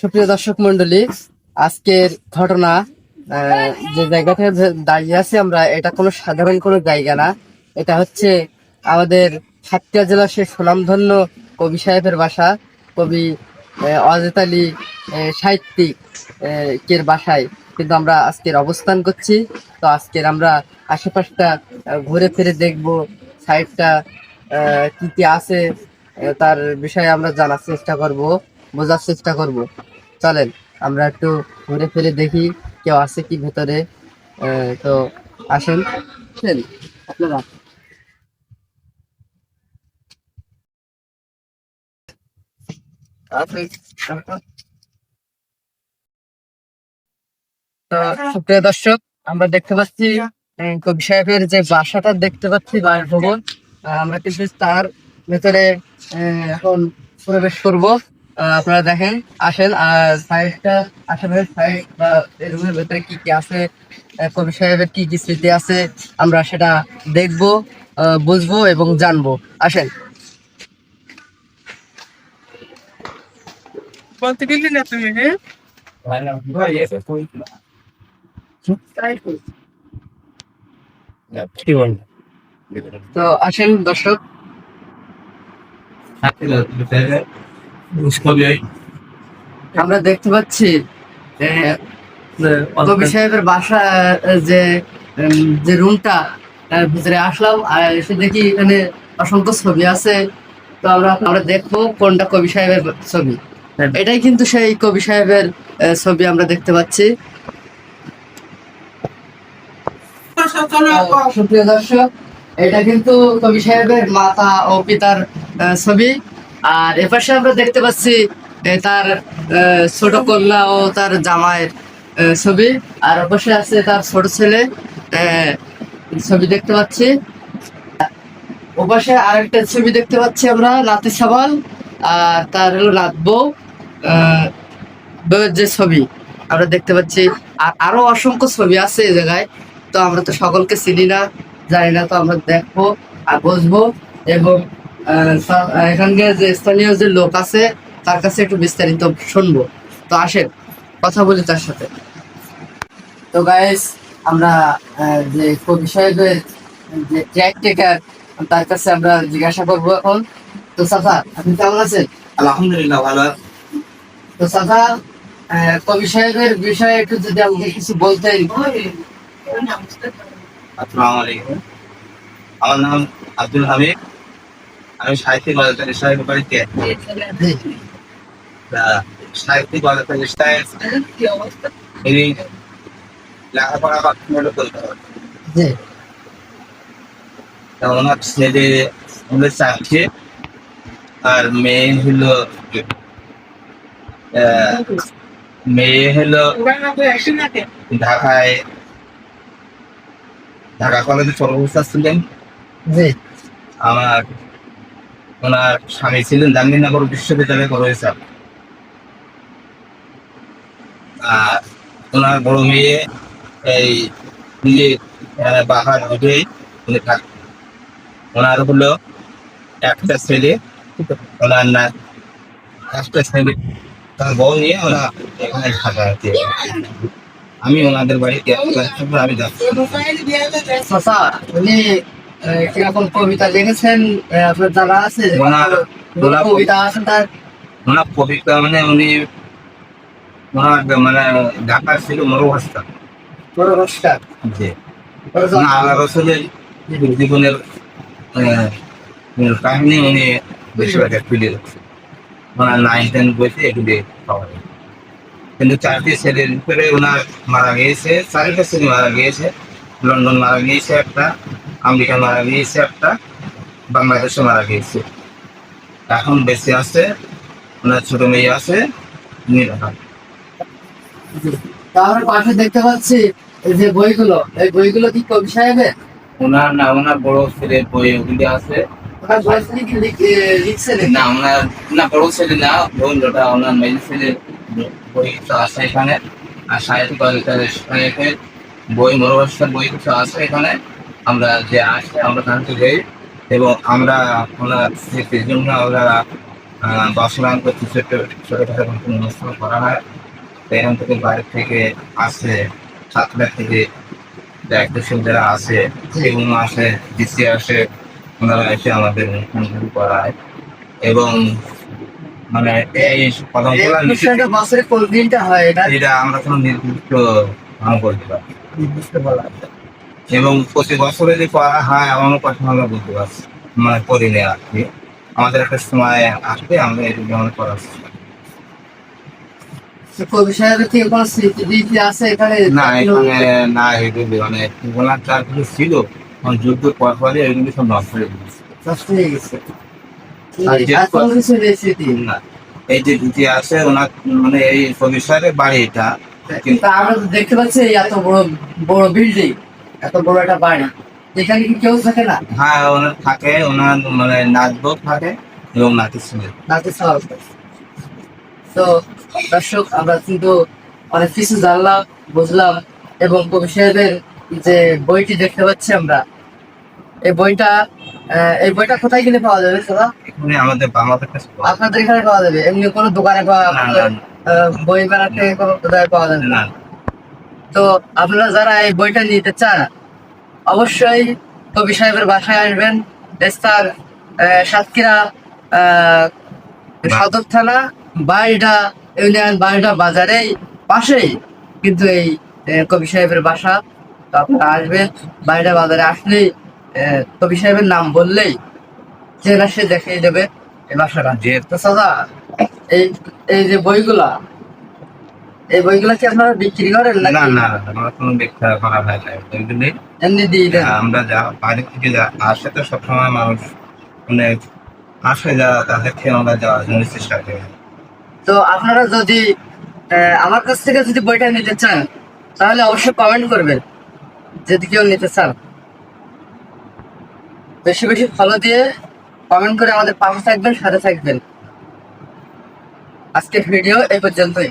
সুপ্রিয় দর্শক মন্ডলী আজকের ঘটনা যে জায়গাটা দাঁড়িয়ে আছি আমরা, এটা কোনো সাধারণ কোনো জায়গা না। এটা হচ্ছে আমাদের সাতক্ষীরা জেলার সে সুনামধন্য কবি সাহেবের বাসা, কবি অজিত আলী সাহিত্যিক কের বাসায়। কিন্তু আমরা আজকের অবস্থান করছি। তো আজকের আমরা আশেপাশটা ঘুরে ফিরে দেখব সাইডটা কি কি আছে তার বিষয়ে আমরা জানার চেষ্টা করব, বোঝার চেষ্টা করব। চলেন, আমরা একটু ঘুরে ফিরে দেখি কেউ আছে কি ভেতরে। তো আসেন আপনারা। তো দর্শক, আমরা দেখতে পাচ্ছি কবি সাহেবের যে বাসাটা দেখতে পাচ্ছি, বাসভবন। আমরা কিন্তু তার ভেতরে এখন প্রবেশ করব। আপনারা দেখেন আসেন আর সাইডটা আশেপাশের সাইড বা এই রুমের ভেতরে কি কি আছে কবি সাহেবের কি কি স্মৃতি আছে আমরা সেটা দেখব বুঝব এবং জানব। আসেন। বলতে গেলি না তুমি হ্যাঁ? তো আসেন দর্শক। আমরা দেখতে পাচ্ছি কবি সাহেবের বাসা যে যে রুমটা ভিতরে আসলাম আর এসে দেখি এখানে অসংখ্য ছবি আছে। তো আমরা আমরা দেখব কোনটা কবি সাহেবের ছবি। এটাই কিন্তু সেই কবি সাহেবের ছবি আমরা দেখতে পাচ্ছি। সুপ্রিয় দর্শক এটা কিন্তু কবি সাহেবের মাতা ও পিতার ছবি। আর এপাশে আমরা দেখতে পাচ্ছি তার ছোট কন্যা ও তার জামাইয়ের ছবি। আর অবশ্যই আছে তার ছোট ছেলে ছবি দেখতে পাচ্ছি। ওপাশে আরেকটা ছবি দেখতে পাচ্ছি আমরা, নাতি সাবাল, আর তার হলো নাত বউ যে ছবি, আমরা দেখতে পাচ্ছি। আর আরও অসংখ্য ছবি আছে এই জায়গায়, তো আমরা তো সকলকে চিনি না, জানি না, তো আমরা দেখব আর বসবো এবং এখানকার যে স্থানীয় যে লোক আছে তার কাছে একটু বিস্তারিত শুনব। তো আসেন কথা বলি তার সাথে। তো গাইস আমরা যে কবি সাহেবের যে ট্র্যাক টেকার তার কাছে আমরা জিজ্ঞাসা করব এখন। তো চাচা আপনি কেমন আছেন? আলহামদুলিল্লাহ ভালো। তো আহ, কবি সাহেবের বিষয়ে একটু যদি আমাকে কিছু বলতেন। আসসালামু আলাইকুম। আমার নাম আব্দুল হামিদ। আমি সাহিত্যিক বাজার সাহেব বাড়িতে সাহিত্যিক বাজার এই লেখাপড়া বা কোনো করতে হবে? ওনার ছেলে আমাদের চাচ্ছে আর মেয়ে হলো মেয়ে হলো ঢাকায় ঢাকা কলেজে প্রফেসর ছিলেন। আমার ওনার স্বামী ছিলেন জাহাঙ্গীরনগর বিশ্ববিদ্যালয়ে প্রফেসর। আর ওনার বড় মেয়ে এই বাহার দুটোই উনি থাকতেন ওনার হলো একটা ছেলে, ওনার না একটা ছেলে, তার বউ নিয়ে ওরা এখানে থাকা কি। আমি ওনাদের বাড়িতে আমি যাচ্ছি। কবিতা লিখেছেন? আপনার জানা আছে? কবিতা আছে তার? ওনার কবিতা মানে উনি ওনার মানে ঢাকা ছিল বড় নমস্কার যে আল্লাহ রসুলের জীবনের কাহিনী উনি বেশিরভাগ তুলে রাখছে ওনার নাইন টেন বইতে এগুলি পাওয়া যায়। কিন্তু চারটি ছেলের ভিতরে ওনার মারা গিয়েছে চারিটা ছেলে মারা গিয়েছে। লন্ডন মারা গিয়েছে একটা। আমেরিকা মারা গিয়েছে একটা বাংলাদেশে মারা গিয়েছে। এখন বেঁচে আছে ওনার ছোট মেয়ে আছে নিরাহার তাহলে পাশে দেখতে পাচ্ছি এই যে বইগুলো এই বইগুলো কি কবি সাহেবের? ওনার না ওনার বড় ছেলের বই ওগুলি আছে। ওনার বয়স কি লিখছে না ওনার না বড় ছেলে না বইটা ওনার মেয়ে ছেলের বই তো আছে এখানে। আর সাহিত্য বই বই কিছু আছে এখানে। আমরা যে আসে আমরা জানতে যাই এবং আমরা ওনার স্মৃতির জন্য আমরা দশরান করতে ছোট ছোটখাটো কোনো অনুষ্ঠান করা হয় তো এখান থেকে বাইরে থেকে আসে ছাত্ররা থেকে দায়িত্বশীল যারা আসে সেগুলো আসে ডিসি আসে ওনারা এসে আমাদের অনুষ্ঠানগুলো করায়। এবং মানে এই অনুষ্ঠানটা বছরে কোন দিনটা হয় এটা? আমরা কোনো নির্দিষ্ট নাম করতে পারি নির্দিষ্ট বলা। এবং প্রতি বছরে যে করা হয় এমনও কথা আমরা বুঝতে পারছি। মানে করি না আর কি আমাদের একটা সময় আসবে আমরা এটুকু আমরা করার না এখানে না এগুলি মানে ওনার চার কিছু ছিল যুদ্ধ পর পরে এগুলি সব নষ্ট হয়ে গেছে। নষ্ট হয়ে গেছে। না এই যে দ্বিতীয় আছে ওনার মানে এই কিন্তু আমরা দেখতে পাচ্ছি এত বড় বড় বিল্ডিং এত বড় একটা বাড়ি। এখানে কি কেউ থাকে না? হ্যাঁ ওনার থাকে ওনার মানে নাচবো থাকে এবং তো দর্শক আমরা কিন্তু অনেক কিছু জানলাম বুঝলাম এবং কবি সাহেবের যে বইটি দেখতে পাচ্ছি আমরা এই বইটা এই বইটা কোথায় গেলে পাওয়া যাবে দাদা? আমাদের বাংলাদেশ কাছে আপনাদের এখানে পাওয়া যাবে? এমনি কোনো দোকানে পাওয়া বই মেলাতে কোনো কোথায় পাওয়া যাবে? না। তো আপনারা যারা এই বইটা নিতে চান অবশ্যই কবি সাহেবের বাসায় আসবেন। রাস্তার সাতক্ষীরা সদর থানা বাড়িটা ইউনিয়ন বাড়িটা বাজারেই পাশেই কিন্তু এই কবি সাহেবের বাসা। তো আপনারা আসবেন বাড়িটা বাজারে আসলেই আহ, কবি সাহেবের নাম বললেই যে না সে দেখিয়ে দেবে এই বাসাটা। যে তো সাদা এই এই যে বইগুলা এই বইগুলা কি আপনারা বিক্রি করেন না না না, আমরা কোনো ব্যাখ্যা করা হয় না এগুলি এমনি দিয়ে দেন। আমরা যা বাইরে থেকে যা আসে তো সবসময় মানুষ মানে আসে যারা তাদেরকে আমরা যাওয়ার জন্য চেষ্টা করি। তো আপনারা যদি আমার কাছ থেকে যদি বইটা নিতে চান তাহলে অবশ্যই কমেন্ট করবেন যদি কেউ নিতে চান। বেশি বেশি ফলো দিয়ে কমেন্ট করে আমাদের পাশে থাকবেন সাথে থাকবেন। আজকের ভিডিও এই পর্যন্তই।